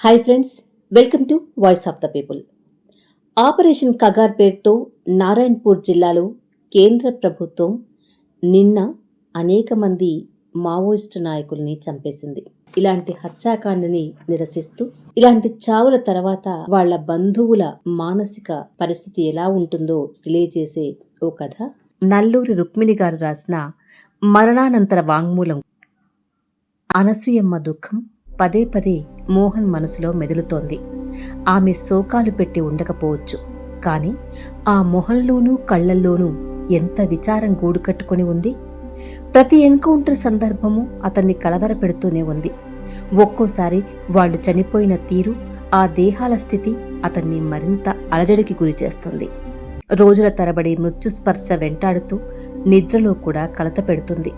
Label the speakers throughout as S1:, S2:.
S1: Hi friends welcome to voice of the people operation Kagar పేరుతో నారాయణపూర్ జిల్లాలో కేంద్ర ప్రభుత్వం నిన్న అనేక మంది మావోయిస్టు నాయకుల్ని చంపేసింది. ఇలాంటి హత్యాకాండని నిరసిస్తూ ఇలాంటి చావుల తర్వాత వాళ్ళ బంధువుల మానసిక పరిస్థితి ఎలా ఉంటుందో తెలియజేసే ఓ కథ నల్లూరి రుక్మిణి గారు రాసిన మరణానంతర వాంగ్మూలం అనసూయమ్మ దుఃఖం పదే పదే మోహన్ మనసులో మెదులుతోంది. ఆమె శోకాలు పెట్టి ఉండకపోవచ్చు. కాని ఆ మొహంలోనూ కళ్ళల్లోనూ ఎంత విచారం గూడు కట్టుకుని ఉంది? ప్రతి ఎన్కౌంటర్ సందర్భము అతన్ని కలవరపెడుతూనే ఉంది. ఒక్కోసారి వాళ్ళు చనిపోయిన తీరు ఆ దేహాల స్థితి అతన్ని మరింత అలజడికి గురి చేస్తుంది. రోజుల తరబడి మృత్యుస్పర్శ వెంటాడుతూ నిద్రలో కూడా కలత పెడుతుంది.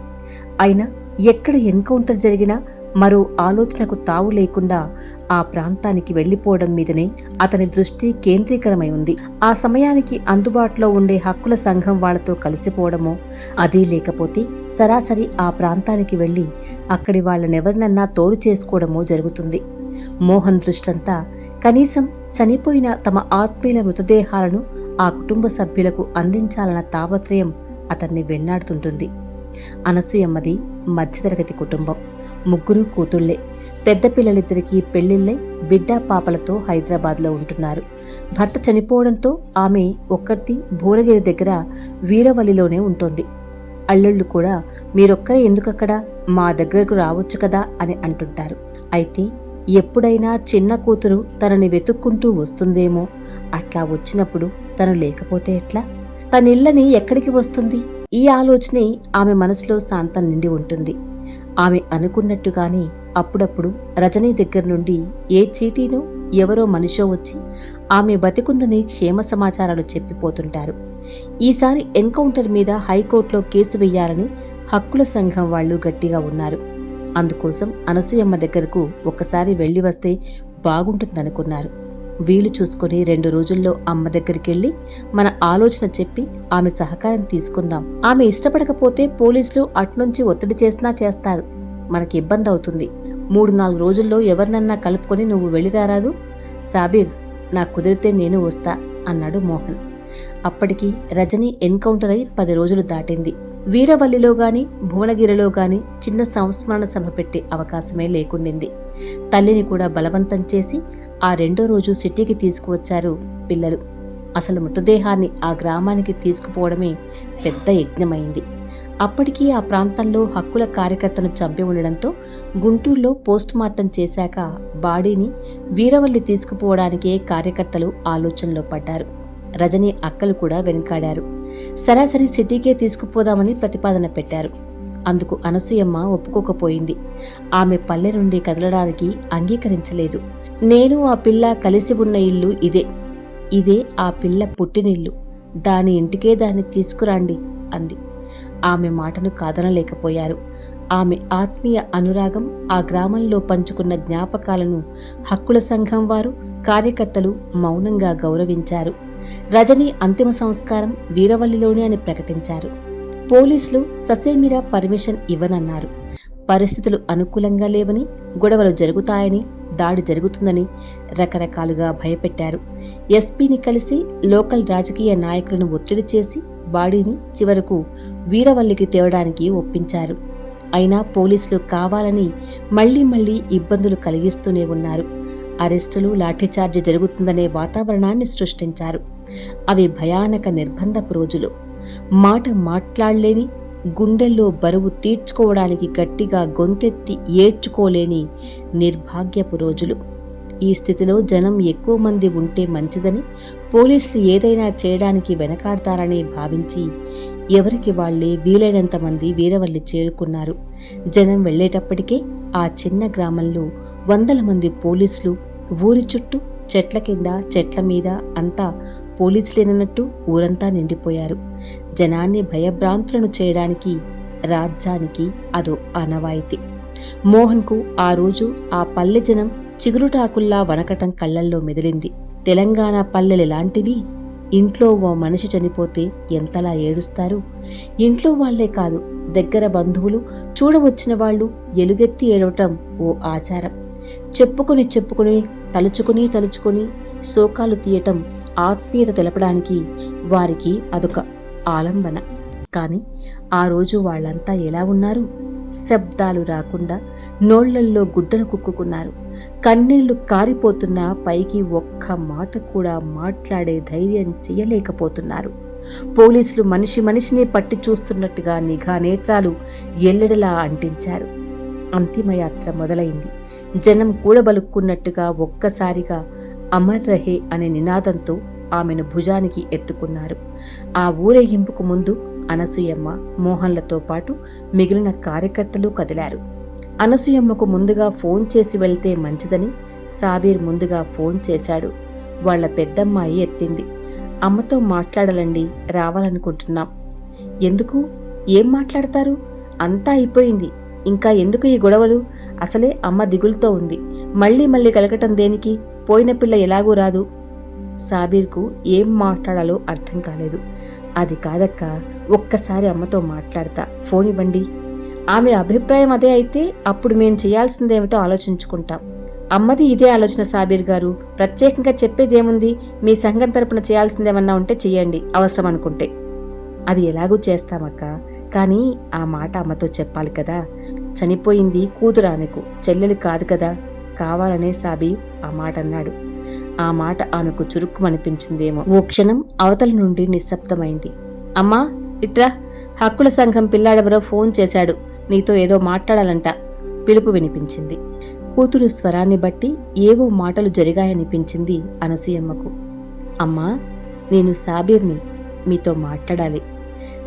S1: అయినా ఎక్కడ ఎన్కౌంటర్ జరిగినా మరో ఆలోచనకు తావు లేకుండా ఆ ప్రాంతానికి వెళ్ళిపోవడం మీదనే అతని దృష్టి కేంద్రీకరమై ఉంది. ఆ సమయానికి అందుబాటులో ఉండే హక్కుల సంఘం వాళ్ళతో కలిసిపోవడమో అదీ లేకపోతే సరాసరి ఆ ప్రాంతానికి వెళ్ళి అక్కడి వాళ్ళనెవరినన్నా తోడు చేసుకోవడమో జరుగుతుంది. మోహన్ దృష్టంతా కనీసం చనిపోయిన తమ ఆత్మీయుల మృతదేహాలను ఆ కుటుంబ సభ్యులకు అందించాలన్న తాపత్రయం అతన్ని వెన్నాడుతుంటుంది అనసూయమ్మది మధ్యతరగతి కుటుంబం. ముగ్గురు కూతుళ్ళే పెద్ద పిల్లలిద్దరికీ పెళ్ళిళ్ళై బిడ్డ పాపలతో హైదరాబాద్లో ఉంటున్నారు. భర్త చనిపోవడంతో ఆమె ఒక్కటి భువనగిరి దగ్గర వీరవల్లిలోనే ఉంటుంది. అల్లుళ్ళు కూడా మీరొక్కరే ఎందుకక్కడ? మా దగ్గరకు రావచ్చు కదా అని అంటుంటారు. అయితే ఎప్పుడైనా చిన్న కూతురు తనని వెతుక్కుంటూ వస్తుందేమో? అట్లా వచ్చినప్పుడు తను లేకపోతే ఎట్లా? తనిళ్ళని ఎక్కడికి వస్తుంది? ఈ ఆలోచనే ఆమె మనసులో శాంతం నిండి ఉంటుంది. ఆమె అనుకున్నట్టుగానే అప్పుడప్పుడు రజనీ దగ్గర నుండి ఏ చీటీనో ఎవరో మనిషో వచ్చి ఆమె బతికుందని క్షేమ సమాచారాలు చెప్పిపోతుంటారు. ఈసారి ఎన్కౌంటర్ మీద హైకోర్టులో కేసు వెయ్యాలని హక్కుల సంఘం వాళ్ళు గట్టిగా ఉన్నారు. అందుకోసం అనసూయమ్మ దగ్గరకు ఒక్కసారి వెళ్ళి వస్తే బాగుంటుందనుకున్నారు. వీలు చూసుకుని రెండు రోజుల్లో అమ్మ దగ్గరికి వెళ్ళి మన ఆలోచన చెప్పి ఆమె సహకారం తీసుకుందాం. ఆమె ఇష్టపడకపోతే పోలీసులు అట్నుంచి ఒత్తిడి చేసినా చేస్తారు. మనకి ఇబ్బంది అవుతుంది. మూడు నాలుగు రోజుల్లో ఎవరినన్నా కలుపుకొని నువ్వు వెళ్ళిరారాదు సాబీర్ నాకు కుదిరితే నేను వస్తా అన్నాడు మోహన్. అప్పటికి రజని ఎన్కౌంటర్ అయి పది రోజులు దాటింది. వీరవల్లిలో గాని భువనగిరిలో గాని చిన్న సంస్మరణ సభ పెట్టే అవకాశమే లేకుండింది. తల్లిని కూడా బలవంతం చేసి ఆ రెండో రోజు సిటీకి తీసుకువచ్చారు పిల్లలు. అసలు మృతదేహాన్ని ఆ గ్రామానికి తీసుకుపోవడమే పెద్ద యజ్ఞమైంది. అప్పటికీ ఆ ప్రాంతంలో హక్కుల కార్యకర్తను చంపి ఉండడంతో గుంటూరులో పోస్ట్ మార్టం చేశాక బాడీని వీరవల్లి తీసుకుపోవడానికే కార్యకర్తలు ఆలోచనలో పడ్డారు. రజని అక్కలు కూడా వెనుకాడారు. సరాసరి సిటీకే తీసుకుపోదామని ప్రతిపాదన పెట్టారు. అందుకు అనసూయమ్మ ఒప్పుకోకపోయింది. ఆమె పల్లె నుండి కదలడానికి అంగీకరించలేదు. నేను ఆ పిల్ల కలిసి ఉన్న ఇల్లు ఇదే. ఇదే ఆ పిల్ల పుట్టినిల్లు. దాని ఇంటికే దాన్ని తీసుకురండి అంది. ఆమె మాటను కాదనలేకపోయారు. ఆమె ఆత్మీయ అనురాగం ఆ గ్రామంలో పంచుకున్న జ్ఞాపకాలను హక్కుల సంఘం వారు కార్యకర్తలు మౌనంగా గౌరవించారు. రజని అంతిమ సంస్కారం వీరవల్లిలోనే అని ప్రకటించారు. పోలీసులు ససేమిరా పర్మిషన్ ఇవ్వనన్నారు. పరిస్థితులు అనుకూలంగా లేవని గొడవలు జరుగుతాయని దాడి జరుగుతుందని రకరకాలుగా భయపెట్టారు. ఎస్పీని కలిసి లోకల్ రాజకీయ నాయకులను ఒత్తిడి చేసి బాడీని చివరకు వీరవల్లికి తేవడానికి ఒప్పించారు. అయినా పోలీసులు కావాలని మళ్ళీ మళ్ళీ ఇబ్బందులు కలిగిస్తూనే ఉన్నారు. అరెస్టులు లాఠీచార్జి జరుగుతుందనే వాతావరణాన్ని సృష్టించారు. అవి భయానక నిర్బంధపు రోజులు. మాట మాట్లాడలేని గుండెల్లో బరువు తీర్చుకోవడానికి గట్టిగా గొంతెత్తి ఏడ్చుకోలేని నిర్భాగ్యపు రోజులు. ఈ స్థితిలో జనం ఎక్కువ మంది ఉంటే మంచిదని పోలీసులు ఏదైనా చేయడానికి వెనకాడతారని భావించి ఎవరికి వాళ్ళే వీలైనంత మంది వీరవల్లి చేరుకున్నారు. జనం వెళ్ళేటప్పటికే ఆ చిన్న గ్రామంలో వందల మంది పోలీసులు ఊరి చుట్టూ చెట్ల కింద చెట్ల మీద అంతా పోలీసులేనట్టు ఊరంతా నిండిపోయారు. జనాన్ని భయభ్రాంతులను చేయడానికి రాజ్యానికి అదో ఆనవాయితీ. మోహన్కు ఆ రోజు ఆ పల్లె జనం చిగురుటాకుల్లా వనకటం కళ్ళల్లో మెదిలింది. తెలంగాణ పల్లెలెలాంటివి ఇంట్లో ఓ మనిషి చనిపోతే ఎంతలా ఏడుస్తారు? ఇంట్లో వాళ్ళే కాదు దగ్గర బంధువులు చూడవచ్చిన వాళ్ళు ఎలుగెత్తి ఏడవటం ఓ ఆచారం. చెప్పుకొని చెప్పుకొని తలుచుకుని తలుచుకొని శోకాలు తీయటం ఆత్మీయత తెలపడానికి వారికి అదొక ఆలంబన. కానీ ఆ రోజు వాళ్ళంతా ఎలా ఉన్నారు? శబ్దాలు రాకుండా నోళ్ళల్లో గుడ్డలు కుక్కుకున్నారు. కన్నీళ్ళు కారిపోతున్నా పైకి ఒక్క మాట కూడా మాట్లాడే ధైర్యం చేయలేకపోతున్నారు పోలీసులు మనిషి మనిషిని పట్టి చూస్తున్నట్టుగా నిఘా నేత్రాలు ఎల్లెడలా అంటించారు. అంతిమయాత్ర మొదలైంది. జనం కూడబలుక్కున్నట్టుగా ఒక్కసారిగా అమర్ రహే అనే నినాదంతో ఆమెను భుజానికి ఎత్తుకున్నారు. ఆ ఊరేగింపుకు ముందు అనసూయమ్మ మోహన్లతో పాటు మిగిలిన కార్యకర్తలు కదిలారు. అనసూయమ్మకు ముందుగా ఫోన్ చేసి వెళ్తే మంచిదని సాబీర్ ముందుగా ఫోన్ చేశాడు. వాళ్ళ పెద్దమ్మాయి ఎత్తింది. అమ్మతో మాట్లాడాలండి రావాలనుకుంటున్నాం. ఎందుకు? ఏం మాట్లాడతారు? అంతా అయిపోయింది. ఇంకా ఎందుకు ఈ గొడవలు? అసలే అమ్మ దిగులుతో ఉంది. మళ్ళీ మళ్ళీ కలగటం దేనికి? పోయిన పిల్ల ఎలాగూ రాదు. సాబీర్కు ఏం మాట్లాడాలో అర్థం కాలేదు. అది కాదక్క ఒక్కసారి అమ్మతో మాట్లాడతా. ఫోన్ ఇవ్వండి. ఆమె అభిప్రాయం అదే అయితే అప్పుడు మేము చేయాల్సిందేమిటో ఆలోచించుకుంటాం. అమ్మది ఇదే ఆలోచన సాబీర్ గారు. ప్రత్యేకంగా చెప్పేదేముంది? మీ సంఘం తరపున చేయాల్సిందేమన్నా ఉంటే చేయండి. అవసరం అనుకుంటే. అది ఎలాగూ చేస్తామక్క. కానీ ఆ మాట అమ్మతో చెప్పాలి కదా. చనిపోయింది కూతురు ఆమెకు. చెల్లెలు కాదు కదా. కావాలనే సాబీర్ ఆ మాట అన్నాడు. ఆ మాట ఆమెకు చురుక్కుమనిపించిందేమో. ఓ క్షణం అవతల నుండి నిశ్శబ్దమైంది. అమ్మా ఇట్రా. హక్కుల సంఘం పిల్లాడెవరో ఫోన్ చేశాడు. నీతో ఏదో మాట్లాడాలంట. పిలుపు వినిపించింది. కూతురు స్వరాన్ని బట్టి ఏవో మాటలు జరిగాయనిపించింది అనసూయమ్మకు. అమ్మా నేను సాబీర్ని మీతో మాట్లాడాలి.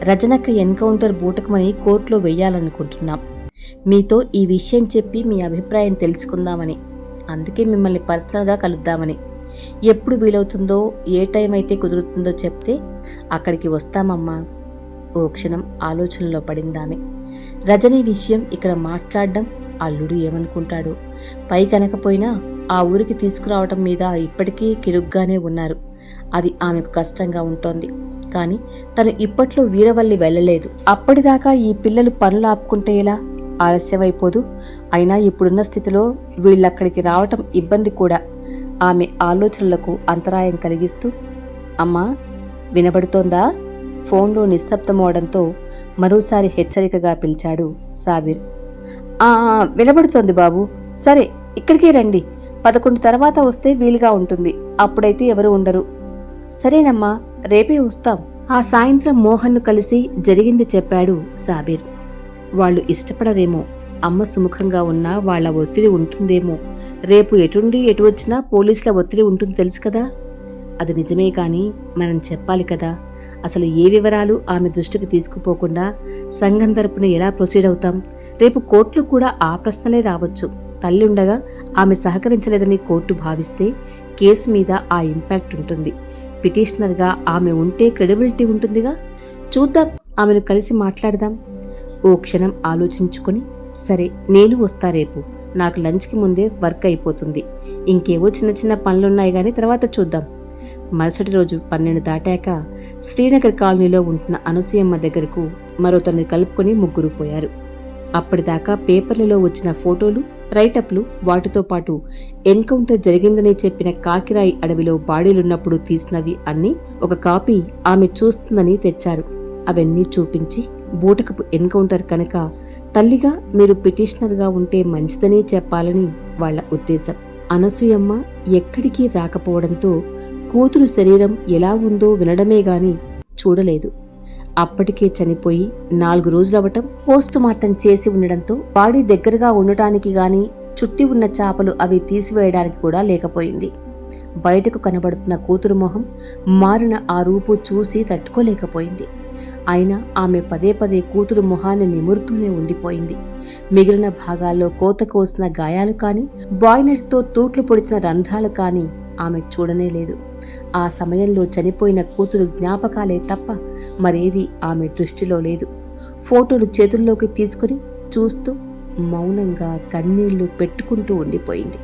S1: రజనక్క ఎన్కౌంటర్ బూటకమని కోర్టులో వెయ్యాలనుకుంటున్నాం. మీతో ఈ విషయం చెప్పి మీ అభిప్రాయం తెలుసుకుందామని. అందుకే మిమ్మల్ని పర్సనల్గా కలుద్దామని. ఎప్పుడు వీలవుతుందో ఏ టైం అయితే కుదురుతుందో చెప్తే అక్కడికి వస్తామమ్మా. ఓ క్షణం ఆలోచనలో పడిందామె. రజనీ విషయం ఇక్కడ మాట్లాడడం అల్లుడు ఏమనుకుంటాడు? పై కనకపోయినా ఆ ఊరికి తీసుకురావటం మీద ఇప్పటికీ కిరుగ్గానే ఉన్నారు. అది ఆమెకు కష్టంగా ఉంటోంది. కానీ తను ఇప్పట్లో వీరవల్లి వెళ్ళలేదు. అప్పటిదాకా ఈ పిల్లలు పనులు ఆపుకుంటే ఎలా? ఆలస్యమైపోదు. అయినా ఇప్పుడున్న స్థితిలో వీళ్ళక్కడికి రావటం ఇబ్బంది కూడా. ఆమె ఆలోచనలకు అంతరాయం కలిగిస్తూ అమ్మా వినబడుతోందా? ఫోన్లో నిశ్శబ్దమవడంతో మరోసారి హెచ్చరికగా పిలిచాడు సాబిర్. "ఆ, వినబడుతోంది బాబు. సరే ఇక్కడికే రండి. పదకొండు తర్వాత వస్తే వీలుగా ఉంటుంది. అప్పుడైతే ఎవరు ఉండరు. సరేనమ్మా రేపే వస్తాం. ఆ సాయంత్రం మోహన్ను కలిసి జరిగింది చెప్పాడు సాబీర్. వాళ్ళు ఇష్టపడరేమో. అమ్మ సుముఖంగా ఉన్నా వాళ్ళ ఒత్తిడి ఉంటుందేమో. రేపు ఎటుండి ఎటు వచ్చినా పోలీసుల ఒత్తిడి ఉంటుంది తెలుసు కదా? అది నిజమే కానీ మనం చెప్పాలి కదా? అసలు ఏ వివరాలు ఆమె దృష్టికి తీసుకుపోకుండా సంఘం తరపున ఎలా ప్రొసీడ్ అవుతాం? రేపు కోర్టులో కూడా ఆ ప్రశ్నలే రావచ్చు. తల్లి ఉండగా ఆమె సహకరించలేదని కోర్టు భావిస్తే కేసు మీద ఆ ఇంపాక్ట్ ఉంటుంది. పిటిషనర్గా ఆమె ఉంటే క్రెడిబిలిటీ ఉంటుందిగా? చూద్దాం. ఆమెను కలిసి మాట్లాడదాం. ఓ క్షణం ఆలోచించుకొని సరే నేను వస్తా రేపు. నాకు లంచ్కి ముందే వర్క్ అయిపోతుంది. ఇంకేవో చిన్న చిన్న పనులున్నాయి కానీ తర్వాత చూద్దాం. మరుసటి రోజు పన్నెండు దాటాక శ్రీనగర్ కాలనీలో ఉంటున్న అనసూయమ్మ దగ్గరకు మరోతన్ని కలుపుకొని ముగ్గురు పోయారు. అప్పటిదాకా పేపర్లలో వచ్చిన ఫోటోలు రైటప్లు వాటితో పాటు ఎన్కౌంటర్ జరిగిందని చెప్పిన కాకిరాయి అడవిలో బాడీలున్నప్పుడు తీసినవి అన్నీ ఒక కాపీ ఆమె చూస్తుందని తెచ్చారు. అవన్నీ చూపించి బూటకపు ఎన్కౌంటర్ కనుక తల్లిగా మీరు పిటిషనర్గా ఉంటే మంచిదనే చెప్పాలని వాళ్ళ ఉద్దేశం. అనసూయమ్మ ఎక్కడికి రాకపోవడంతో కూతురు శరీరం ఎలా ఉందో వినడమే గాని చూడలేదు. అప్పటికే చనిపోయి నాలుగు రోజులవటం పోస్ట్ మార్టం చేసి ఉండడంతో బాడీ దగ్గరగా ఉండటానికి గాని చుట్టి ఉన్న చాపలు అవి తీసివేయడానికి కూడా లేకపోయింది. బయటకు కనబడుతున్న కూతురు మొహం మారిన ఆ రూపు చూసి తట్టుకోలేకపోయింది. అయినా ఆమె పదే పదే కూతురు మొహాన్ని నిమురుతూనే ఉండిపోయింది. మిగిలిన భాగాల్లో కోత కోసిన గాయాలు కానీ బాయినెట్తో తూట్లు పొడిచిన రంధ్రాలు కానీ ఆమె చూడనే లేదు. ఆ సమయంలో చనిపోయిన కూతురు జ్ఞాపకాలే తప్ప మరేది ఆమె దృష్టిలో లేదు. ఫోటోలు చేతుల్లోకి తీసుకుని చూస్తూ మౌనంగా కన్నీళ్ళు పెట్టుకుంటూ ఉండిపోయింది.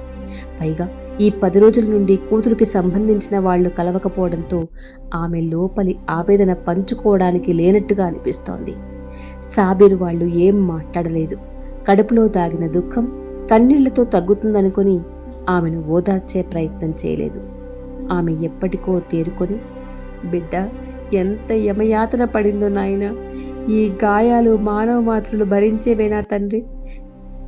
S1: పైగా ఈ పది రోజుల నుండి కూతురికి సంబంధించిన వాళ్ళు కలవకపోవడంతో ఆమె లోపలి ఆవేదన పంచుకోవడానికి లేనట్టుగా అనిపిస్తోంది. సాబిర్ వాళ్ళు ఏం మాట్లాడలేదు. కడుపులో దాగిన దుఃఖం కన్నీళ్ళతో తగ్గుతుందనుకొని ఆమెను ఓదార్చే ప్రయత్నం చేయలేదు. ఆమె ఎప్పటికో తేరుకొని బిడ్డ ఎంత యమయాతన పడిందో నాయన ఈ గాయాలు మానవ మాత్రులు భరించేవేనా తండ్రి?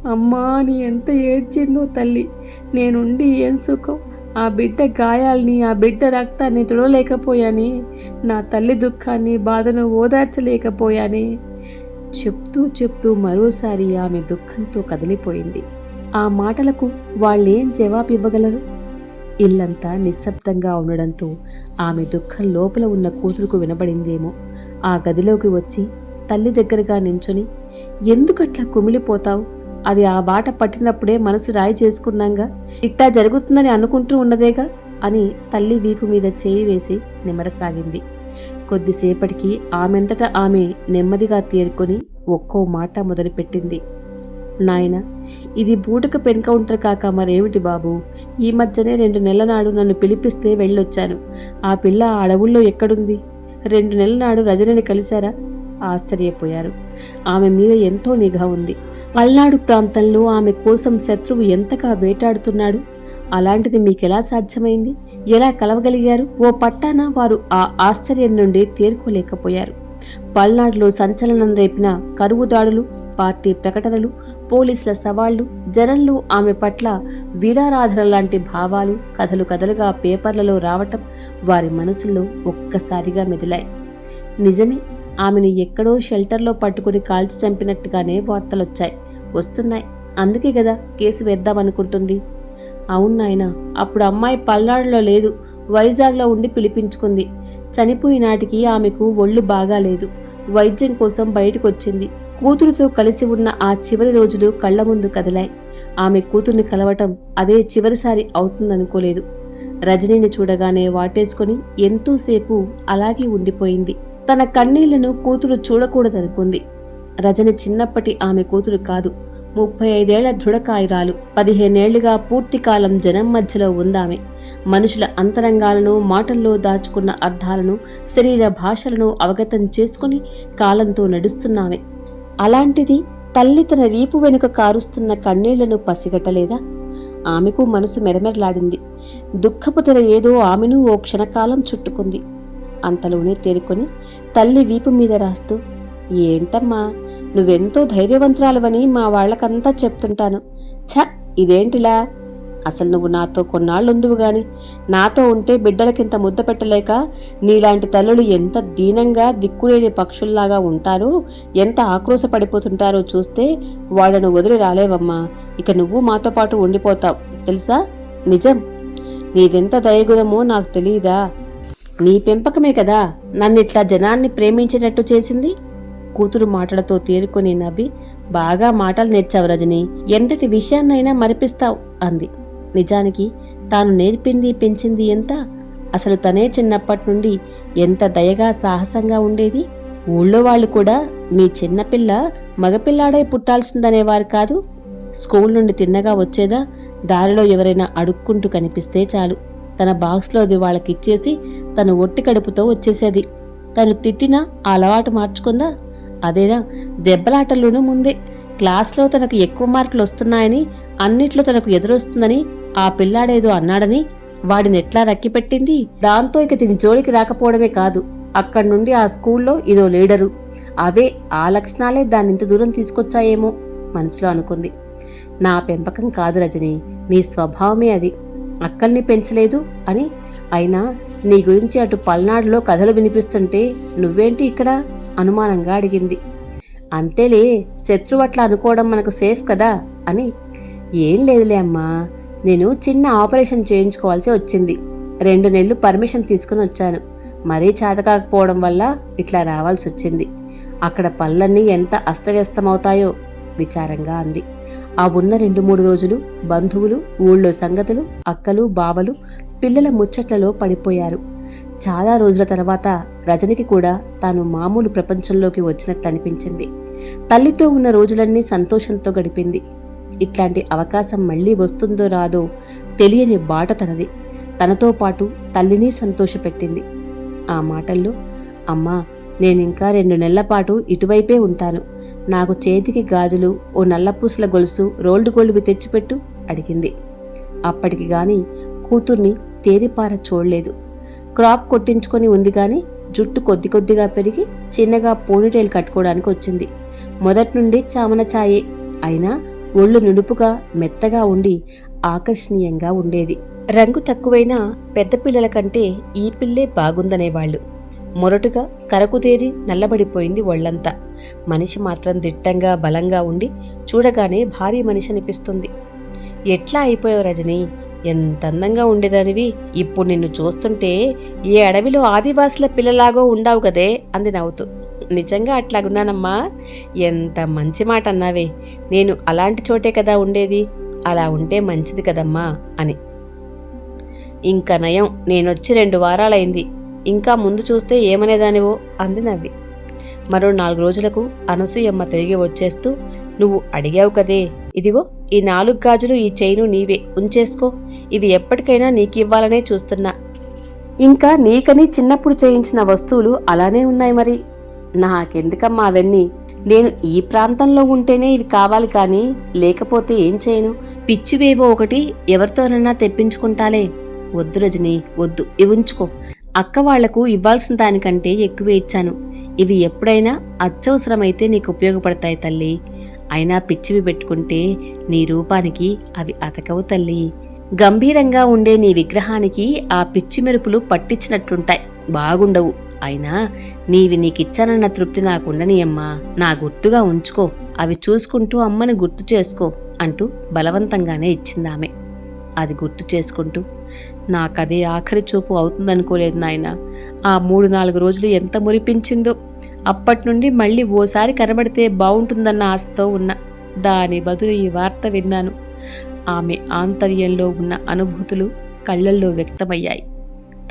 S1: అమ్మా అని ఎంత ఏడ్చిందో తల్లి. నేనుండి ఏం సుఖం? ఆ బిడ్డ గాయాల్ని ఆ బిడ్డ రక్తాన్ని తుడవలేకపోయాని. నా తల్లి దుఃఖాన్ని బాధను ఓదార్చలేకపోయాని. చెప్తూ చెప్తూ మరోసారి ఆమె దుఃఖంతో కదిలిపోయింది. ఆ మాటలకు వాళ్ళేం జవాబు ఇవ్వగలరు ఇల్లంతా నిశ్శబ్దంగా ఉండడంతో ఆమె దుఃఖం లోపల ఉన్న కూతురుకు వినబడిందేమో. ఆ గదిలోకి వచ్చి తల్లి దగ్గరగా నించొని ఎందుకట్లా కుమిలిపోతావు? అది ఆ బాట పట్టినప్పుడే మనసు రాయి చేసుకున్నాంగా. ఇట్టా జరుగుతుందని అనుకుంటూ ఉన్నదేగా? అని తల్లి వీపు మీద చేయి వేసి నిమరసాగింది కొద్దిసేపటికి ఆమెంతట ఆమె నెమ్మదిగా తేరుకొని ఒక్కో మాట మొదలుపెట్టింది. నాయన ఇది బూటకపు పెన్కౌంటర్ కాక మరేమిటి బాబు? ఈ మధ్యనే రెండు నెలల నాడు నన్ను పిలిపిస్తే వెళ్ళొచ్చాను. ఆ పిల్ల ఆ అడవుల్లో ఎక్కడుంది? రెండు నెలల నాడు రజనిని కలిశారా? ఆశ్చర్యపోయారు. ఆమె మీద ఎంతో నిఘా ఉంది. పల్నాడు ప్రాంతంలో ఆమె కోసం శత్రువు ఎంతగా వేటాడుతున్నాడు? అలాంటిది మీకెలా సాధ్యమైంది? ఎలా కలవగలిగారు? ఓ పట్టాన వారు ఆ ఆశ్చర్యం నుండి తేరుకోలేకపోయారు. పల్నాడులో సంచలనం రేపిన కరువు దాడులు పార్టీ ప్రకటనలు పోలీసుల సవాళ్ళు జనంలో ఆమె పట్ల వీరారాధన లాంటి భావాలు కథలు కథలుగా పేపర్లలో రావటం వారి మనసుల్లో ఒక్కసారిగా మెదిలాయి. నిజమే ఆమెను ఎక్కడో షెల్టర్లో పట్టుకుని కాల్చి చంపినట్టుగానే వార్తలొచ్చాయి. వస్తున్నాయి. అందుకే కదా కేసు వేద్దామనుకుంటుంది. అవును నాయన అప్పుడు అమ్మాయి పల్నాడులో లేదు వైజాగ్లో ఉండి పిలిపించుకుంది. చనిపోయినాటికి ఆమెకు ఒళ్ళు బాగాలేదు వైద్యం కోసం బయటకు వచ్చింది కూతురుతో కలిసి ఉన్న ఆ చివరి రోజులు కళ్ళ ముందు కదిలాయి. ఆమె కూతుర్ని కలవటం అదే చివరిసారి అవుతుందనుకోలేదు. రజనీని చూడగానే వాటేసుకొని ఎంతోసేపు అలాగే ఉండిపోయింది. తన కన్నీళ్ళను కూతురు చూడకూడదనుకుంది. రజని చిన్నప్పటి ఆమె కూతురు కాదు. ముప్పై ఐదేళ్ళ దృఢకాయురాలు. పదిహేనేళ్ళుగా పూర్తికాలం జనం మధ్యలో ఉందామె. మనుషుల అంతరంగాలను మాటల్లో దాచుకున్న అర్థాలను శరీర భాషలను అవగతం చేసుకుని కాలంతో నడుస్తున్నామె. అలాంటిది తల్లి తన వీపు వెనుక కారుస్తున్న కన్నీళ్ళను పసిగట్టలేదా? ఆమెకు మనసు మెరమెరలాడింది. దుఃఖపు తెర ఏదో ఆమెను ఓ క్షణకాలం చుట్టుకుంది. అంతలోనే తేరుకొని తల్లి వీపు మీద రాస్తూ ఏంటమ్మా నువ్వెంతో ధైర్యవంతురాలువని మా వాళ్ళకంతా చెప్తుంటాను. ఛ ఇదేంటిలా? అసలు నువ్వు నాతో కొన్నాళ్ళుందువు గాని నాతో ఉంటే బిడ్డలకింత ముద్ద పెట్టలేక నీలాంటి తల్లులు ఎంత దీనంగా దిక్కులేని పక్షుల్లాగా ఉంటారో ఎంత ఆక్రోశ పడిపోతుంటారో చూస్తే వాళ్ళను వదిలి రాలేవమ్మా. ఇక నువ్వు మాతో పాటు ఉండిపోతావు. తెలుసా? నిజం. నీదెంత దయగుణమో నాకు తెలియదా నీ పెంపకమే కదా నన్నిట్లా జనాన్ని ప్రేమించేటట్టు చేసింది? కూతురు మాటలతో తేరుకొని నవ్వి బాగా మాటలు నేర్చావు రజని. ఎంతటి విషయాన్నైనా మరిపిస్తావు అంది. నిజానికి తాను నేర్పింది పెంచింది ఎంత? అసలు తనే చిన్నప్పటి నుండి ఎంత దయగా సాహసంగా ఉండేది? ఊళ్ళో వాళ్ళు కూడా మీ చిన్నపిల్ల మగపిల్లాడై పుట్టాల్సిందనేవారు కాదు? స్కూల్ నుండి తిన్నగా వచ్చేదా? దారిలో ఎవరైనా అడుక్కుంటూ కనిపిస్తే చాలు. తన బాక్స్లోది వాళ్ళకిచ్చేసి తను ఒట్టి కడుపుతో వచ్చేసేది. తను తిట్టినా ఆ అలవాటు మార్చుకుందా? అదేనా? దెబ్బలాటల్లోనూ ముందే. క్లాస్లో తనకు ఎక్కువ మార్కులు వస్తున్నాయని అన్నిట్లో తనకు ఎదురొస్తుందని ఆ పిల్లాడేదో అన్నాడని వాడిని ఎట్లా రక్కిపెట్టింది. దాంతో ఇక తిని జోలికి రాకపోవడమే కాదు అక్కడి నుండి ఆ స్కూల్లో ఇదో లీడరు. అవే ఆ లక్షణాలే దాన్ని ఇంత దూరం తీసుకొచ్చాయేమో మనసులో అనుకుంది. నా పెంపకం కాదు రజని నీ స్వభావమే అది. అక్కల్ని పెంచలేదు అని. అయినా నీ గురించి అటు పల్నాడులో కథలు వినిపిస్తుంటే నువ్వేంటి ఇక్కడ? అనుమానంగా అడిగింది. అంతేలే శత్రువు అట్లా అనుకోవడం మనకు సేఫ్ కదా అని. ఏం లేదులే అమ్మా నేను చిన్న ఆపరేషన్ చేయించుకోవాల్సి వచ్చింది. రెండు నెలలు పర్మిషన్ తీసుకుని వచ్చాను. మరీ చేతకాకపోవడం వల్ల ఇట్లా రావాల్సి వచ్చింది. అక్కడ పళ్ళన్నీ ఎంత అస్తవ్యస్తమవుతాయో విచారంగా అంది. ఆ ఉన్న రెండు మూడు రోజులు బంధువులు ఊళ్ళో సంగతులు అక్కలు బావలు పిల్లల ముచ్చట్లలో పడిపోయారు. చాలా రోజుల తర్వాత రజనికి కూడా తాను మామూలు ప్రపంచంలోకి వచ్చినట్లు అనిపించింది. తల్లితో ఉన్న రోజులన్నీ సంతోషంతో గడిపింది. ఇట్లాంటి అవకాశం మళ్ళీ వస్తుందో రాదో తెలియని బాట తనది. తనతో పాటు తల్లిని సంతోషపెట్టింది. ఆ మాటల్లో అమ్మా నేనింకా రెండు నెలల పాటు ఇటువైపే ఉంటాను. నాకు చేతికి గాజులు ఓ నల్లపూసల గొలుసు రోల్డ్ గోల్డ్వి తెచ్చిపెట్టు అడిగింది. అప్పటికి గాని కూతుర్ని తేరిపార చూడలేదు. క్రాప్ కొట్టించుకొని ఉంది గాని జుట్టు కొద్ది కొద్దిగా పెరిగి చిన్నగా పోనీటైల్ కట్టుకోవడానికి వచ్చింది. మొదటి నుండి చామన ఛాయే. అయినా ఒళ్ళు నుడుపుగా మెత్తగా ఉండి ఆకర్షణీయంగా ఉండేది. రంగు తక్కువైనా పెద్ద పిల్లల కంటే ఈ పిల్లే బాగుందనేవాళ్ళు. మొరటుగా కరకుదేరి నల్లబడిపోయింది ఒళ్ళంతా. మనిషి మాత్రం దిట్టంగా బలంగా ఉండి చూడగానే భారీ మనిషి అనిపిస్తుంది ఎట్లా అయిపోయావు రజని? ఎంత అందంగా ఉండేదానివి? ఇప్పుడు నిన్ను చూస్తుంటే ఏ అడవిలో ఆదివాసుల పిల్లలాగో ఉండావు కదే అంది నవ్వుతూ. నిజంగా అట్లాగున్నానమ్మా. ఎంత మంచి మాట అన్నావే. నేను అలాంటి చోటే కదా ఉండేది. అలా ఉంటే మంచిది కదమ్మా అని. ఇంకా నయం. నేనొచ్చి రెండు వారాలైంది. ఇంకా ముందు చూస్తే ఏమనేదానివో అంది నవ్వి. మరో నాలుగు రోజులకు అనసూయమ్మ తిరిగి వచ్చేస్తూ నువ్వు అడిగావు కదే. ఇదిగో ఈ నాలుగు గాజులు ఈ చైను నీవే. ఉంచేసుకో. ఇవి ఎప్పటికైనా నీకివ్వాలనే చూస్తున్నా. ఇంకా నీకని చిన్నప్పుడు చేయించిన వస్తువులు అలానే ఉన్నాయి మరి. నాకెందుకమ్మా అవన్నీ? నేను ఈ ప్రాంతంలో ఉంటేనే ఇవి కావాలి కానీ లేకపోతే ఏం చేయను? పిచ్చివేవో ఒకటి ఎవరితోనన్నా తెప్పించుకుంటాలే. వద్దు రజని వద్దు. ఇవి ఉంచుకో. అక్క వాళ్ళకు ఇవ్వాల్సిన దానికంటే ఎక్కువే ఇచ్చాను. ఇవి ఎప్పుడైనా అత్యవసరమైతే నీకు ఉపయోగపడతాయి తల్లి. అయినా పిచ్చివి పెట్టుకుంటే నీ రూపానికి అవి అతకవు తల్లి. గంభీరంగా ఉండే నీ విగ్రహానికి ఆ పిచ్చి మెరుపులు పట్టించినట్టుంటాయి. బాగుండవు. అయినా నీవి నీకిచ్చానన్న తృప్తి నాకుండని అమ్మా. నా గుర్తుగా ఉంచుకో. అవి చూసుకుంటూ అమ్మని గుర్తు చేసుకో అంటూ బలవంతంగానే ఇచ్చిందామె. అది గుర్తు చేసుకుంటూ నాకదే ఆఖరి చూపు అవుతుందనుకోలేదు నాయన. ఆ మూడు నాలుగు రోజులు ఎంత మురిపించిందో. అప్పటి నుండి మళ్ళీ ఓసారి కనబడితే బాగుంటుందన్న ఆశతో ఉన్న దాని బదులు ఈ వార్త విన్నాను. ఆమె ఆంతర్యంలో ఉన్న అనుభూతులు కళ్ళల్లో వ్యక్తమయ్యాయి.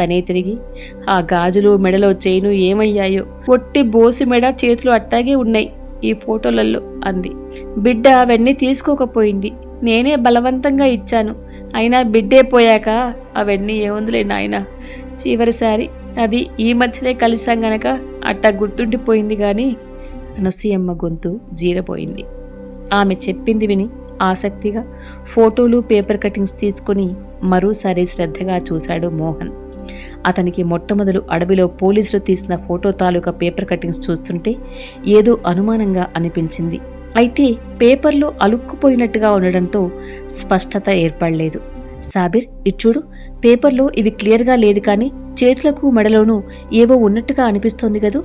S1: తనే తిరిగి ఆ గాజులు మెడలో చేయిను ఏమయ్యాయో. పొట్టి బోసి మెడ చేతులు అట్టాగే ఉన్నాయి ఈ ఫోటోలలో అంది. బిడ్డ అవన్నీ తీసుకోకపోయింది. నేనే బలవంతంగా ఇచ్చాను. అయినా బిడ్డే పోయాక అవన్నీ ఏముందిలే నాయన. చివరిసారి అది ఈ మధ్యనే కలిసాం గనక అట్టా గుర్తుండిపోయింది కానీ అనసూయమ్మ గొంతు జీరపోయింది. ఆమె చెప్పింది విని ఆసక్తిగా ఫోటోలు పేపర్ కటింగ్స్ తీసుకుని మరోసారి శ్రద్ధగా చూశాడు మోహన్. అతనికి మొట్టమొదలు అడవిలో పోలీసులు తీసిన ఫోటో తాలూకా పేపర్ కటింగ్స్ చూస్తుంటే ఏదో అనుమానంగా అనిపించింది. అయితే పేపర్లో అలుక్కుపోయినట్టుగా ఉండడంతో స్పష్టత ఏర్పడలేదు. సాబిర్ ఇచ్చుడు పేపర్లో ఇవి క్లియర్గా లేదు కానీ చేతులకు మెడలోనూ ఏవో ఉన్నట్టుగా అనిపిస్తోంది కదూ.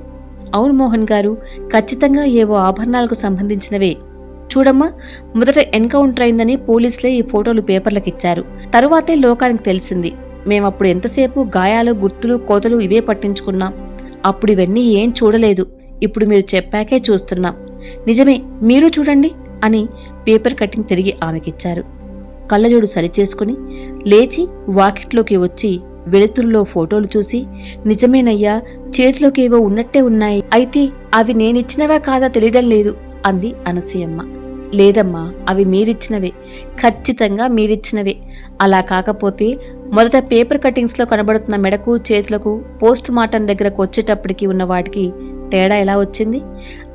S1: అవును మోహన్ గారు ఖచ్చితంగా ఏవో ఆభరణాలకు సంబంధించినవే. చూడమ్మా మొదట ఎన్కౌంటర్ అయిందని పోలీసులే ఈ ఫోటోలు పేపర్లకిచ్చారు. తరువాతే లోకానికి తెలిసింది. మేమప్పుడు ఎంతసేపు గాయాలు గుర్తులు కోతలు ఇవే పట్టించుకున్నాం. అప్పుడు ఇవన్నీ ఏం చూడలేదు. ఇప్పుడు మీరు చెప్పాకే చూస్తున్నాం. నిజమే మీరు చూడండి అని పేపర్ కటింగ్ తిరిగి ఆమెకిచ్చారు. కళ్ళజోడు సరిచేసుకుని లేచి వాకిట్లోకి వచ్చి వెలుతురులో ఫోటోలు చూసి నిజమేనయ్యా చేతిలోకి ఏవో ఉన్నట్టే ఉన్నాయి అయితే అవి నేనిచ్చినవా కాదా తెలియడం లేదు అంది అనసూయమ్మ. లేదమ్మా అవి మీరిచ్చినవే ఖచ్చితంగా మీరిచ్చినవే. అలా కాకపోతే మొదట పేపర్ కటింగ్స్లో కనబడుతున్న మెడకు చేతులకు పోస్ట్ మార్టం దగ్గరకు వచ్చేటప్పటికి ఉన్న వాటికి తేడా ఎలా వచ్చింది?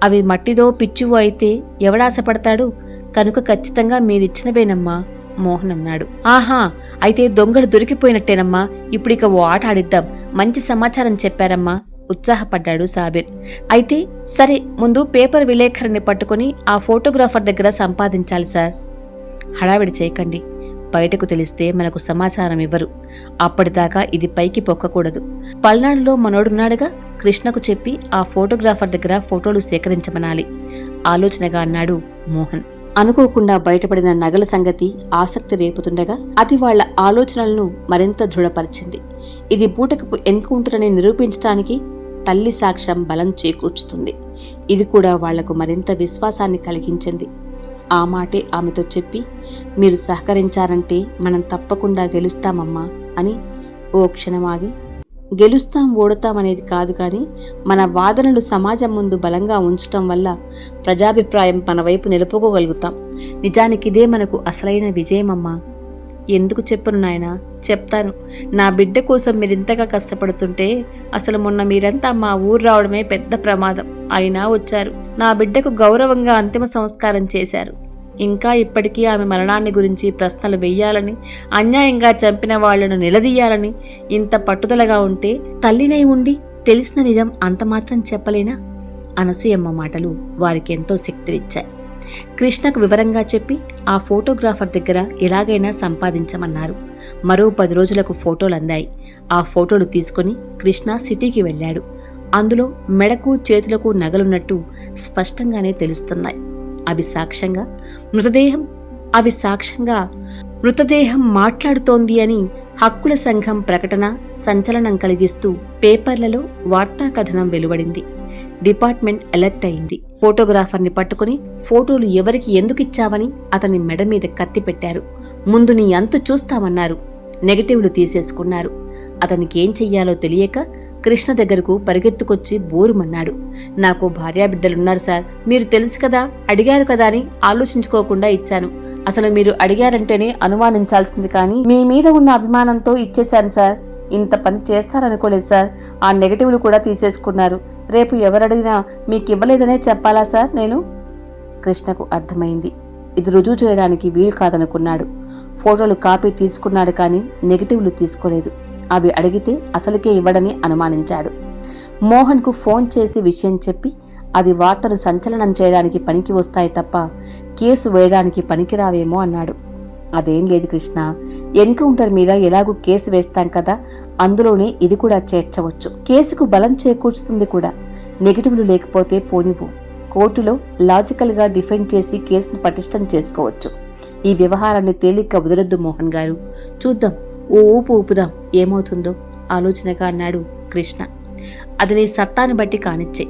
S1: అవి మట్టిదో పిచ్చివో అయితే ఎవడాశపడతాడు కనుక ఖచ్చితంగా మీరిచ్చినవేనమ్మా మోహన్ అన్నాడు. ఆహా అయితే దొంగలు దొరికిపోయినట్టేనమ్మా ఇప్పుడిక ఓ ఆట ఆడిద్దాం. మంచి సమాచారం చెప్పారమ్మా ఉత్సాహపడ్డాడు సాబిర్. అయితే సరే ముందు పేపర్ విలేఖరిని పట్టుకుని ఆ ఫోటోగ్రాఫర్ దగ్గర సంపాదించాలి సార్. హడావిడి చేయకండి. బయటకు తెలిస్తే మనకు సమాచారం ఇవ్వరు. అప్పటిదాకా ఇది పైకి పొక్కకూడదు. పల్నాడులో మనోడున్నాడుగా కృష్ణకు చెప్పి ఆ ఫోటోగ్రాఫర్ దగ్గర ఫోటోలు సేకరించమనాలి. ఆలోచనగా అన్నాడు మోహన్. అనుకోకుండా బయటపడిన నగల సంగతి ఆసక్తి రేపుతుండగా అది వాళ్ళ ఆలోచనలను మరింత దృఢపరిచింది. ఇది బూటకపు ఎన్కౌంటర్ అని నిరూపించడానికి తల్లి సాక్ష్యం బలం చేకూర్చుతుంది. ఇది కూడా వాళ్ళకు మరింత విశ్వాసాన్ని కలిగించింది. ఆ మాటే ఆమెతో చెప్పి మీరు సహకరించారంటే మనం తప్పకుండా గెలుస్తామమ్మా అని ఓ క్షణమాగి గెలుస్తాం ఓడతాం అనేది కాదు కానీ మన వాదనలు సమాజం ముందు బలంగా ఉంచటం వల్ల ప్రజాభిప్రాయం మన వైపు నిలుపుకోగలుగుతాం. నిజానికి ఇదే మనకు అసలైన విజయమమ్మా. ఎందుకు చెప్పను నాయన?
S2: చెప్తాను. నా బిడ్డ కోసం మీరు ఇంతగా కష్టపడుతుంటే అసలు మొన్న మీరంతా మా ఊరు రావడమే పెద్ద ప్రమాదం. అయినా వచ్చారు. నా బిడ్డకు గౌరవంగా అంతిమ సంస్కారం చేశారు. ఇంకా ఇప్పటికీ ఆమె మరణాన్ని గురించి ప్రశ్నలు వెయ్యాలని అన్యాయంగా చంపిన వాళ్ళను నిలదీయాలని ఇంత పట్టుదలగా ఉంటే తల్లినై ఉండి తెలిసిన నిజం అంత మాత్రం చెప్పలేనా? అనసూయమ్మ మాటలు వారికి ఎంతో శక్తినిచ్చాయి. కృష్ణకు వివరంగా చెప్పి ఆ ఫోటోగ్రాఫర్ దగ్గర ఎలాగైనా సంపాదించమన్నారు. మరో పది రోజులకు ఫోటోలు అందాయి. ఆ ఫోటోలు తీసుకొని కృష్ణ సిటీకి వెళ్ళాడు. అందులో మెడకు చేతులకు నగలున్నట్టు స్పష్టంగానే తెలుస్తున్నాయి. అవి సాక్ష్యంగా మృతదేహం అవి సాక్ష్యంగా మృతదేహం మాట్లాడుతోంది అని హక్కుల సంఘం ప్రకటన సంచలనం కలిగిస్తూ పేపర్లలో వార్తా కథనం వెలువడింది. డిపార్ట్మెంట్ అలర్ట్ అయింది. ఫోటోగ్రాఫర్ని పట్టుకుని ఫోటోలు ఎవరికి ఎందుకు ఇచ్చావని అతని మెడ మీద కత్తి పెట్టారు. ముందు నీ అంతు చూస్తామన్నారు. నెగటివ్లు తీసేసుకున్నారు. అతనికి ఏం చెయ్యాలో తెలియక కృష్ణ దగ్గరకు పరిగెత్తుకొచ్చి బోరుమన్నాడు నాకు భార్యాబిడ్డలున్నారు సార్. మీరు తెలుసు కదా అడిగారు కదా అని ఆలోచించుకోకుండా ఇచ్చాను. అసలు మీరు అడిగారంటేనే అనుమానించాల్సింది కానీ మీ మీద ఉన్న అభిమానంతో ఇచ్చేశాను సార్. ఇంత పని చేస్తారనుకోలేదు సార్. ఆ నెగటివ్లు కూడా తీసేసుకున్నారు. రేపు ఎవరడిగినా మీకు ఇవ్వలేదనే చెప్పాలా సార్ నేను? కృష్ణకు అర్థమైంది. ఇది రుజువు చేయడానికి వీలు కాదనుకున్నాడు. ఫోటోలు కాపీ తీసుకున్నాడు కానీ నెగటివ్లు తీసుకోలేదు. అవి అడిగితే అసలుకే ఇవ్వడని అనుమానించాడు. మోహన్కు ఫోన్ చేసి విషయం చెప్పి అది వార్తను సంచలనం చేయడానికి పనికి వస్తాయి తప్ప కేసు వేయడానికి పనికిరావేమో అన్నాడు. అదేం లేదు కృష్ణ ఎన్కౌంటర్ మీద ఎలాగూ కేసు వేస్తాం కదా అందులోనే ఇది కూడా చేర్చవచ్చు. కేసుకు బలం చేకూర్చుతుంది కూడా. నెగిటివ్లు లేకపోతే పోనివ్వు. కోర్టులో లాజికల్గా డిఫెండ్ చేసి కేసును పటిష్టం చేసుకోవచ్చు. ఈ వ్యవహారాన్ని తేలిక వదలొద్దు మోహన్ గారు. చూద్దాం. ఓ ఊపు ఊపుదాం ఏమవుతుందో? ఆలోచనగా అన్నాడు కృష్ణ. అది నీ సత్తాను బట్టి కానిచ్చే.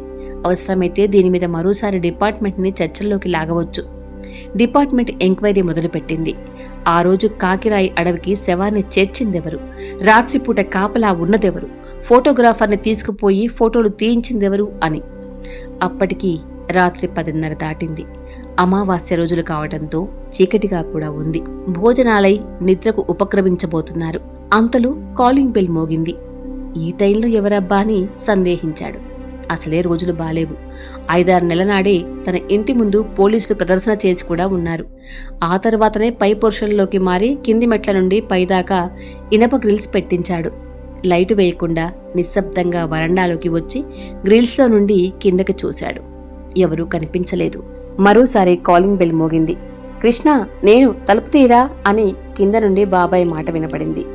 S2: అవసరమైతే దీని మీద మరోసారి డిపార్ట్మెంట్ని చర్చల్లోకి లాగవచ్చు. డిపార్ట్మెంట్ ఎంక్వైరీ మొదలుపెట్టింది. ఆ రోజు కాకిరాయి అడవికి శవాన్ని చేర్చిందెవరు? రాత్రిపూట కాపలా ఉన్నదెవరు? ఫోటోగ్రాఫర్ని తీసుకుపోయి ఫోటోలు తీయించిందెవరు అని. అప్పటికి రాత్రి పదిన్నర దాటింది. అమావాస్య రోజులు కావడంతో చీకటిగా కూడా ఉంది. భోజనాలై నిద్రకు ఉపక్రమించబోతున్నారు. అంతలో కాలింగ్ బెల్ మోగింది. ఈ టైంలో ఎవరబ్బా అని సందేహించాడు. అసలే రోజులు బాలేవు. ఐదారు నెలల నాడే తన ఇంటి ముందు పోలీసులు ప్రదర్శన చేసి కూడా ఉన్నారు. ఆ తర్వాతనే పై పోర్షన్లోకి మారి కింది మెట్ల నుండి పైదాకా ఇనప గ్రిల్స్ పెట్టించాడు. లైటు వేయకుండా నిశ్శబ్దంగా వరండాలోకి వచ్చి గ్రిల్స్లో నుండి కిందకి చూశాడు. ఎవరూ కనిపించలేదు. మరోసారి కాలింగ్ బెల్ మోగింది. కృష్ణ నేను తలుపు తీరా అని కింద నుండి బాబాయ్ మాట వినపడింది.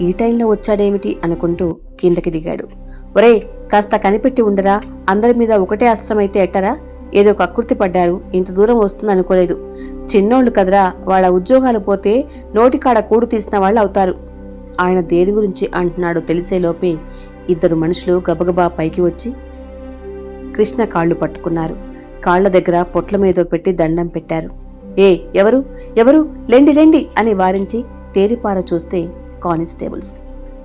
S2: ఈ టైంలో వచ్చాడేమిటి అనుకుంటూ కిందకి దిగాడు. ఒరే కాస్త కనిపెట్టి ఉండరా? అందరి మీద ఒకటే అస్త్రమైతే ఎట్టరా? ఏదో కక్కుర్తి పడ్డారు. ఇంత దూరం వస్తుంది అనుకోలేదు. చిన్నోళ్ళు కదరా వాళ్ళ ఉద్యోగాలు పోతే నోటికాడ కూడు తీసిన వాళ్ళు అవుతారు. ఆయన దేని గురించి అంటున్నాడో తెలిసేలోపే ఇద్దరు మనుషులు గబగబా పైకి వచ్చి కృష్ణ కాళ్ళు పట్టుకున్నారు. కాళ్ళ దగ్గర పొట్ల మీద పెట్టి దండం పెట్టారు. ఏ ఎవరు? ఎవరు? లెండి లెండి! అని వారించి తేరిపార చూస్తే కానిస్టేబుల్స్.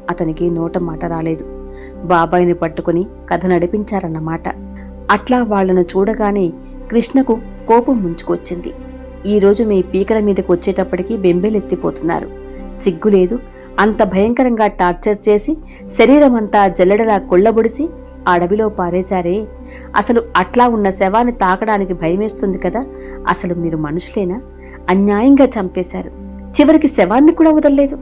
S2: అతనికి నోట మాట రాలేదు. బాబాయిని పట్టుకుని కథ నడిపించారన్నమాట. అట్లా వాళ్ళను చూడగానే కృష్ణకు కోపం ముంచుకొచ్చింది. ఈరోజు మీ పీకల మీదకు వచ్చేటప్పటికి బెంబేలెత్తిపోతున్నారు. సిగ్గులేదు. అంత భయంకరంగా టార్చర్ చేసి శరీరమంతా జల్లెడలా కొల్లబొడిసి అడవిలో పారేశారే. అసలు అట్లా ఉన్న శవాన్ని తాకడానికి భయమేస్తుంది కదా. అసలు మీరు మనుషులేనా? అన్యాయంగా చంపేశారు. చివరికి శవాన్ని కూడా వదలలేదు.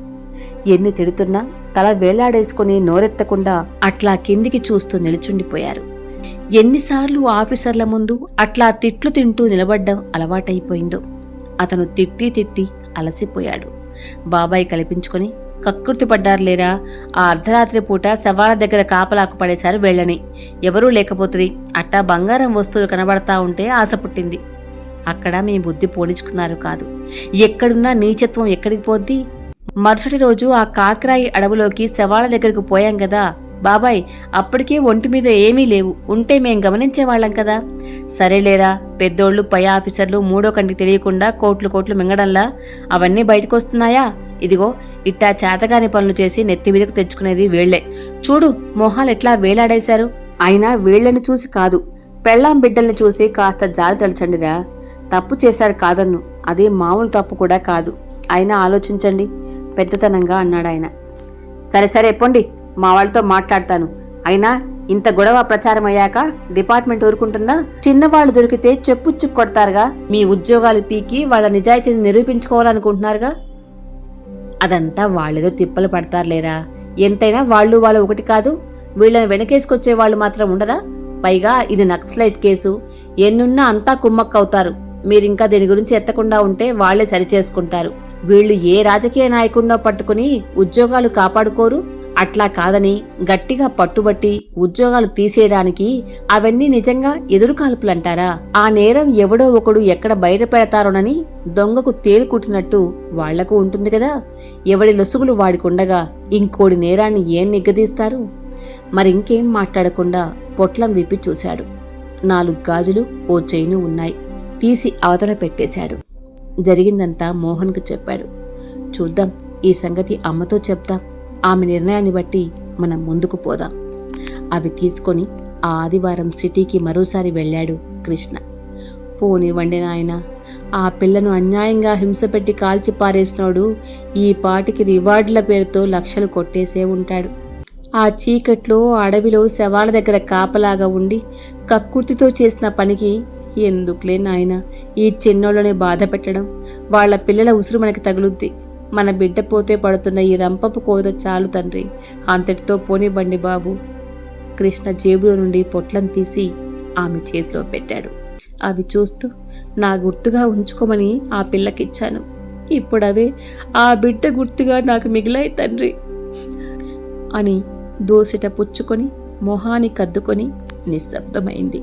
S2: ఎన్ని తిడుతున్నా తల వేలాడేసుకుని నోరెత్తకుండా అట్లా కిందికి చూస్తూ నిలుచుండిపోయారు. ఎన్నిసార్లు ఆఫీసర్ల ముందు అట్లా తిట్లు తింటూ నిలబడ్డం అలవాటైపోయిందో. అతను తిట్టి తిట్టి అలసిపోయాడు. బాబాయ్ కల్పించుకొని కక్కుర్తి పడ్డారులేరా ఆ అర్ధరాత్రి పూట శవాల దగ్గర కాపలాకు పడేశారు వెళ్ళని. ఎవరూ లేకపోతుంది. అట్టా బంగారం వస్తువులు కనబడతా ఉంటే ఆశ పుట్టింది. అక్కడ మీ బుద్ధి పోనించుకున్నారు కాదు. ఎక్కడున్నా నీచత్వం ఎక్కడికి పోద్ది? మరుసటి రోజు ఆ కాకరాయి అడవులోకి శవాల దగ్గరకు పోయాం కదా బాబాయ్ అప్పటికే ఒంటి మీద ఏమీ లేవు. ఉంటే మేం గమనించేవాళ్ళం కదా. సరేలేరా పెద్దోళ్ళు పై ఆఫీసర్లు మూడో కంటికి తెలియకుండా కోట్లు కోట్లు మింగడంలా? అవన్నీ బయటకు వస్తున్నాయా ఇదిగో ఇట్టా చేతగాని పనులు చేసి నెత్తి మీదకు తెచ్చుకునేది వీళ్ళే చూడు మొహాలు ఎట్లా వేలాడేశారు. అయినా వీళ్ళను చూసి కాదు. పెళ్ళాం బిడ్డల్ని చూసి కాస్త జాలి తలచండిరా. తప్పు చేశారు కాదన్ను. అదే మామూలు తప్పు కూడా కాదు. అయినా ఆలోచించండి. పెద్దతనంగా అన్నాడు ఆయన. సరే సరే పొండి. మా వాళ్ళతో మాట్లాడతాను. అయినా ఇంత గొడవ ప్రచారం అయ్యాక డిపార్ట్మెంట్ ఊరుకుంటుందా? చిన్నవాళ్ళు దొరికితే చెప్పుచ్చు కొడతారుగా. మీ ఉద్యోగాలు పీకి వాళ్ళ నిజాయితీని నిరూపించుకోవాలనుకుంటున్నారుగా. అదంతా వాళ్ళేదో తిప్పలు పడతారులేరా? ఎంతైనా వాళ్ళు వాళ్ళు ఒకటి కాదు. వీళ్ళని వెనకేసుకొచ్చే వాళ్ళు మాత్రం ఉండరా? పైగా ఇది నక్సలైట్ కేసు. ఎన్నున్నా అంతా కుమ్మక్కవుతారు. మీరింకా దీని గురించి ఎత్తకుండా ఉంటే వాళ్ళే సరిచేసుకుంటారు. వీళ్ళు ఏ రాజకీయ నాయకుడినో పట్టుకుని ఉద్యోగాలు కాపాడుకోరు అట్లా కాదని గట్టిగా పట్టుబట్టి ఉద్యోగాలు తీసేయడానికి అవన్నీ నిజంగా ఎదురుకాల్పులంటారా? ఆ నేరం ఎవడో ఒకడు ఎక్కడ బయట పెడతారోనని దొంగకు తేలుకుట్టినట్టు వాళ్ళకు ఉంటుంది కదా. ఎవడి లొసుగులు వాడికుండగా ఇంకోడి నేరాన్ని ఏం నిగ్గదీస్తారు? మరింకేం మాట్లాడకుండా పొట్లం విప్పి చూశాడు. నాలుగు గాజులు ఓ చైను ఉన్నాయి. తీసి అవతల పెట్టేశాడు. జరిగిందంతా మోహన్కు చెప్పాడు. చూద్దాం ఈ సంగతి అమ్మతో చెప్దాం ఆమె నిర్ణయాన్ని బట్టి మనం ముందుకు పోదాం. అవి తీసుకొని ఆ ఆదివారం సిటీకి మరోసారి వెళ్ళాడు కృష్ణ. పోనివ్వండి నాయన ఆ పిల్లను అన్యాయంగా హింసపెట్టి కాల్చి పారేసినోడు ఈ పాటికి రివార్డుల పేరుతో లక్షలు కొట్టేసే ఉంటాడు. ఆ చీకట్లో అడవిలో శవాల దగ్గర కాపలాగా ఉండి కక్కుర్తితో చేసిన పనికి ఎందుకులే నాయన ఈ చిన్నోళ్ళని బాధ పెట్టడం వాళ్ళ పిల్లల ఉసురు మనకి తగులుద్ది. మన బిడ్డ పోతే పడుతున్న ఈ రంపపు కోద చాలు తండ్రి. అంతటితో పోనివ్వండి బాబు. కృష్ణ జేబులో నుండి పొట్లను తీసి ఆమె చేతిలో పెట్టాడు. అవి చూస్తూ నా గుర్తుగా ఉంచుకోమని ఆ పిల్లకిచ్చాను. ఇప్పుడు అవే ఆ బిడ్డ గుర్తుగా నాకు మిగిలాయి తండ్రి. అని దోసిట పుచ్చుకొని మొహాన్ని కద్దుకొని నిశ్శబ్దమైంది.